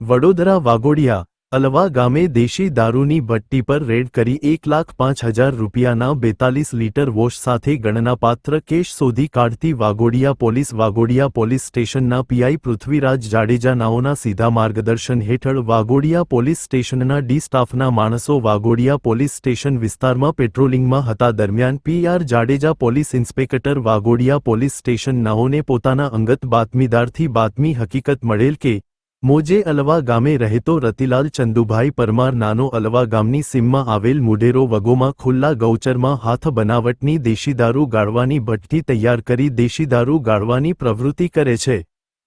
વડોદરા વાગોડિયા, અલવા ગામે દેશી દારૂની ભટ્ટી પર રેડ કરી એક લાખ પાંચ હજાર રૂપિયાના બેતાલીસ લીટર વોશ સાથે ગણનાપાત્ર કેશ શોધી કાઢતી વાગોડિયા પોલીસ વાગોડિયા પોલીસ સ્ટેશનના પીઆઈ પૃથ્વીરાજ જાડેજા નાઓના સીધા માર્ગદર્શન હેઠળ વાગોડિયા પોલીસ સ્ટેશનના ડી સ્ટાફના માણસો વાગોડિયા પોલીસ સ્ટેશન વિસ્તારમાં પેટ્રોલિંગમાં હતા દરમિયાન PR Jadeja police inspector Vagodia police સ્ટેશનનાઓને પોતાના અંગત બાતમીદારથી બાતમી હકીકત મળેલ કે મોજે અલવા ગામે રહેતો રતિલાલ ચંદુભાઈ પરમાર નાનો અલવા ગામની સીમમાં આવેલ મુઢેરો વગોમાં ખુલ્લા ગૌચરમાં હાથ બનાવટની દેશી દારૂ ગાળવાની ભઠ્ઠી તૈયાર કરી દેશી દારૂ ગાળવાની પ્રવૃત્તિ કરે છે.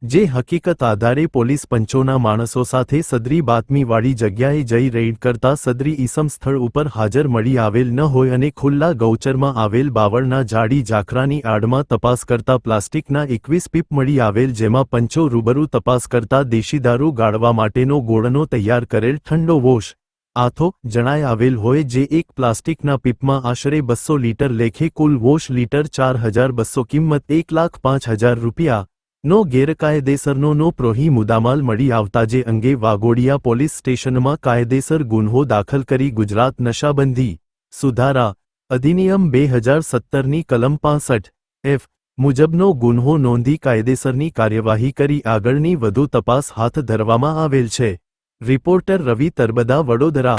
જે હકીકત આધારે પોલીસ પંચોના માણસો સાથે સદરી બાતમીવાળી જગ્યાએ જઈ રેડ કરતા સદરી ઈસમ સ્થળ ઉપર હાજર મળી આવેલ ન હોય અને ખુલ્લા ગૌચરમાં આવેલ બાવળના જાડી ઝાખરાની આડમાં તપાસ કરતા પ્લાસ્ટિકના એકવીસ પીપ મળી આવેલ જેમાં પંચો રૂબરૂ તપાસ કરતા દેશી દારૂ ગાળવા માટેનો ગોળનો તૈયાર કરેલ ઠંડો વોશ આથો જણાય આવેલ હોય જે એક પ્લાસ્ટિકના પીપમાં આશરે બસો લીટર લેખે કુલ વોશ લીટર ચાર હજાર બસો કિંમત એક લાખ પાંચ હજાર રૂપિયા નો ગેરકાયદેસરનો નો પ્રોહી મુદામાલ મળી આવતા જે અંગે વાગોડિયા પોલીસ સ્ટેશનમાં કાયદેસર ગુન્હો દાખલ કરી ગુજરાત નશાબંધી સુધારા અધિનિયમ બે હજાર સત્તરની કલમ પાસઠ એફ મુજબનો ગુન્હો નોંધી કાયદેસરની કાર્યવાહી કરી આગળની વધુ તપાસ હાથ ધરવામાં આવેલ છે. રિપોર્ટર રવિ તરબદા વડોદરા